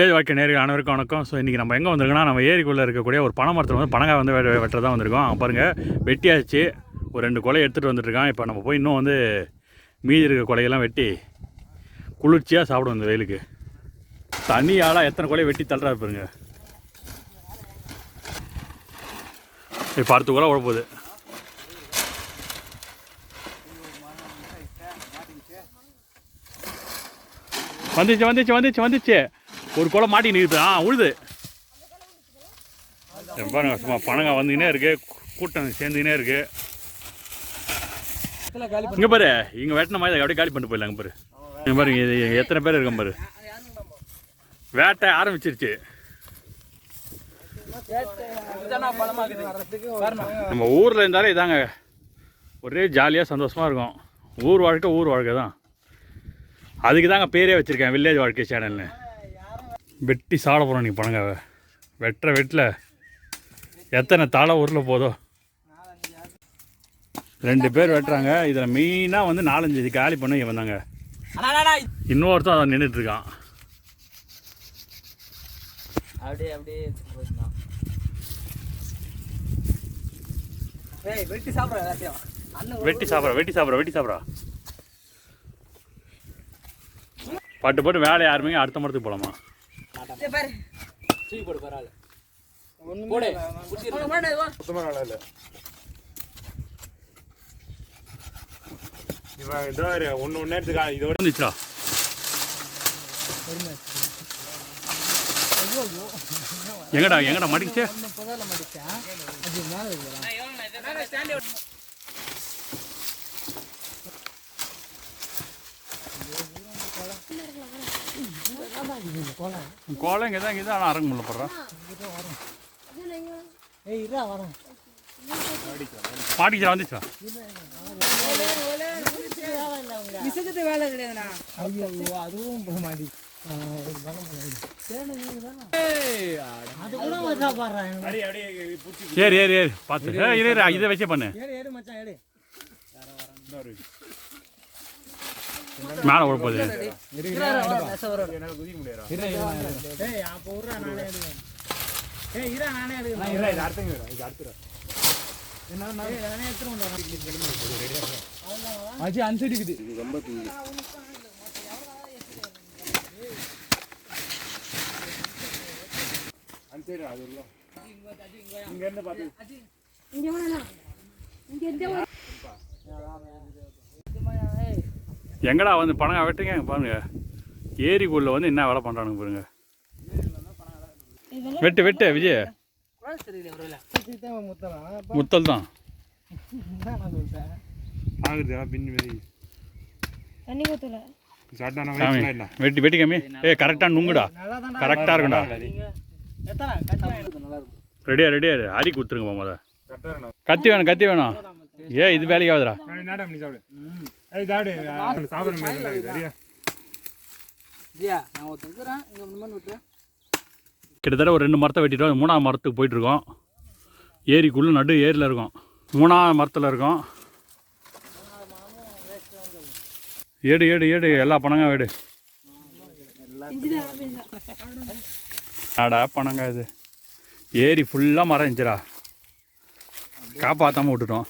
Village வாழ்க்கை நேர்கள் அனைவருக்கும் வணக்கம். ஸோ இன்றைக்கி நம்ம எங்கே வந்திருக்கோம்னா நம்ம ஏரிக்குள்ளே இருக்கக்கூடிய ஒரு பனை மரத்தில் வந்து பனங்காய் வந்து வெ- வெட்ட தான் வந்திருக்கோம் பாருங்கள் வெட்டியாச்சு. ஒரு ரெண்டு கொலை எடுத்துகிட்டு வந்துட்டுருக்கான். இப்போ நம்ம போய் இன்னும் வந்து மீதி இருக்க கொலையெல்லாம் வெட்டி குளிர்ச்சியாக சாப்பிடும் இந்த வெயிலுக்கு. தனி ஆளாக எத்தனை கொலையை வெட்டி தள்ளுறா பாருங்க. இப்போ அடுத்து கூட உழப்போகுது வந்துச்சு வந்துச்சு வந்துச்சு வந்துச்சு. ஒரு குலை மாட்டி நிற்குது ஆ உழுது. பாருங்க சும்மா பணங்க வந்துக்கினே இருக்கு. கூட்டம் சேர்ந்துக்கினே இருக்கு. இங்க பாரு இங்க வெட்டின மாதிரி அப்படியே காலி பண்ணிட்டு போயிடலாங்க பாரு. இங்க பாருங்க இது எத்தனை பேர் இருக்க பாரு. வேட்டை ஆரம்பிச்சிருச்சு. நம்ம ஊரில் இருந்தாலே இதாங்க. ஒரே ஜாலியாக சந்தோஷமாக இருக்கும். ஊர் வாழ்க்கை ஊர் வாழ்க்கை தான் அதுக்கு தாங்க பேரே வச்சுருக்கேன் வில்லேஜ் வாழ்க்கை சேனல்னு வெட்டி சாட போகிறோம் நீ பணங்க வெட்டுற வெட்டில் எத்தனை தாளை ஊரில் போதோ. ரெண்டு பேர் வெட்டுறாங்க இதில் மெயினாக வந்து நாலஞ்சு இது காலி பண்ண இவன் தாங்க. இன்னொருத்தன் அதை நின்றுட்டு இருக்கான் அப்படியே அப்படியே வெட்டி சாப்பிட்ற வெட்டி சாப்பிட்றா வெட்டி சாப்பிட்றா வெட்டி சாப்பிட்றா. பட்டு போட்டு வேலை யாருமே அடுத்த மரத்துக்கு போகலாமா? ஏய் பாரு. தூக்கி போடு பரவாயில்ல போடு குடிச்சிரு. மாட்டே, வா. இவன் இதோ ஒன்று ஒன்று நேரத்துக்கு இதோட வந்துச்சுடா எங்கடா எங்கடா மடிக்குச்சு கோலம் இங்கே தான் இங்கே தான் அரங்க முடியல போடுறான் ஏய் இருடா வரோம் மாட்டிக்கிச்சா வந்துச்சா விசத்துட்டு வேலை கிடையாதுண்ணா ஐயோ அதுவும் போக மாட்டி சரி ஏறி ஏறி. பார்த்து ஏ, இரு இரு, இதை. வச்சே பண்ணு ஏடு ஏடு மச்சான் ஏடு மேலே ஓட போகுது. என்னால் குதிக்க முடியாது ஏய் நானே நானே நானே அனுசரி அது இல்லை இங்க இருந்து பார்த்து எங்கடா வந்து பணம் வெட்டுங்க பாருங்க. ஏரிக்குள்ளே வந்து என்ன வேலை பண்ணுறானுங்க பாருங்க. வெட்டு வெட்டு விஜய். முத்தல் தான் வெட்டி வெட்டி கம்மி. ஏ கரெக்டாக நுங்குடா. கரெக்டாக இருக்கும்டா. ரெடியா ரெடியா அரி கொடுத்துருங்க முத கரெக்டாக கத்தி வேணும் கத்தி வேணும். ஏ இது வேலைக்கு ஆகுதுடா நாடா பண்ணி சாப்பிடு. அது சாப்பிடு. சாப்பிட்ற மாதிரி சரியா கிட்டத்தட்ட ஒரு ரெண்டு மரத்தை வெட்டிட்டோம். மூணாவது மரத்துக்கு போயிட்டுருக்கோம். ஏரிக்குள்ளே நடு ஏரியில் இருக்கோம். மூணாவது மரத்தில் இருக்கோம். ஏடு ஏடு ஏடு. எல்லா பணங்க ஏடு. ஆடா பணங்க இது. ஏரி ஃபுல்லாக மரம் இருந்துச்சுடா காப்பாற்றாமல் விட்டுட்டோம்.